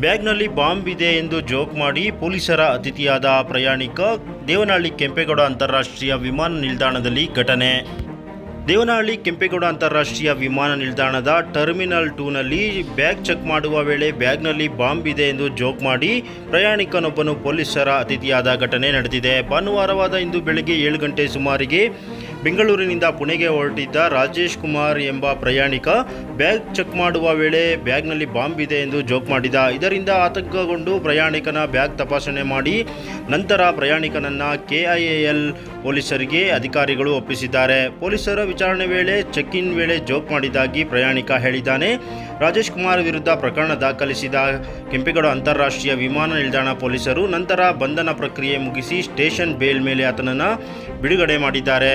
ಬ್ಯಾಗ್ನಲ್ಲಿ bomb ಇದೆ ಎಂದು joke ಮಾಡಿ ಪೊಲೀಸರ ಅತಿಥಿಯಾದ ಪ್ರಯಾಣಿಕ ದೇವನಹಳ್ಳಿ ಕೆಂಪೇಗೌಡ ಅಂತಾರಾಷ್ಟ್ರೀಯ ವಿಮಾನ ನಿಲ್ದಾಣದಲ್ಲಿ ಘಟನೆ. ದೇವನಹಳ್ಳಿ ಕೆಂಪೇಗೌಡ ಅಂತಾರಾಷ್ಟ್ರೀಯ ವಿಮಾನ ನಿಲ್ದಾಣದ ಟರ್ಮಿನಲ್ ಟೂನಲ್ಲಿ ಬ್ಯಾಗ್ ಚೆಕ್ ಮಾಡುವ ವೇಳೆ ಬ್ಯಾಗ್ನಲ್ಲಿ ಬಾಂಬ್ ಇದೆ ಎಂದು ಜೋಕ್ ಮಾಡಿ ಪ್ರಯಾಣಿಕನೊಬ್ಬನು ಪೊಲೀಸರ ಅತಿಥಿಯಾದ ಘಟನೆ ನಡೆದಿದೆ. ಭಾನುವಾರವಾದ ಇಂದು ಬೆಳಗ್ಗೆ ಏಳು ಗಂಟೆ ಸುಮಾರಿಗೆ ಬೆಂಗಳೂರಿನಿಂದ ಪುಣೆಗೆ ಹೊರಟಿದ್ದ ರಾಜೇಶ್ ಕುಮಾರ್ ಎಂಬ ಪ್ರಯಾಣಿಕ ಬ್ಯಾಗ್ ಚೆಕ್ ಮಾಡುವ ವೇಳೆ ಬ್ಯಾಗ್ನಲ್ಲಿ ಬಾಂಬ್ ಇದೆ ಎಂದು ಜೋಕ್ ಮಾಡಿದ. ಇದರಿಂದ ಆತಂಕಗೊಂಡು ಪ್ರಯಾಣಿಕನ ಬ್ಯಾಗ್ ತಪಾಸಣೆ ಮಾಡಿ ನಂತರ ಪ್ರಯಾಣಿಕನನ್ನು ಕೆಐಎಎಲ್ ಪೊಲೀಸರಿಗೆ ಅಧಿಕಾರಿಗಳು ಒಪ್ಪಿಸಿದ್ದಾರೆ. ಪೊಲೀಸರ ವಿಚಾರಣೆ ವೇಳೆ ಚೆಕ್ ಇನ್ ವೇಳೆ ಜೋಕ್ ಮಾಡಿದ್ದಾಗಿ ಪ್ರಯಾಣಿಕ ಹೇಳಿದ್ದಾನೆ. ರಾಜೇಶ್ ಕುಮಾರ್ ವಿರುದ್ಧ ಪ್ರಕರಣ ದಾಖಲಿಸಿದ ಕೆಂಪೇಗೌಡ ಅಂತಾರಾಷ್ಟ್ರೀಯ ವಿಮಾನ ನಿಲ್ದಾಣ ಪೊಲೀಸರು ನಂತರ ಬಂಧನ ಪ್ರಕ್ರಿಯೆ ಮುಗಿಸಿ ಸ್ಟೇಷನ್ ಬೇಲ್ ಮೇಲೆ ಆತನನ್ನು ಬಿಡುಗಡೆ ಮಾಡಿದ್ದಾರೆ.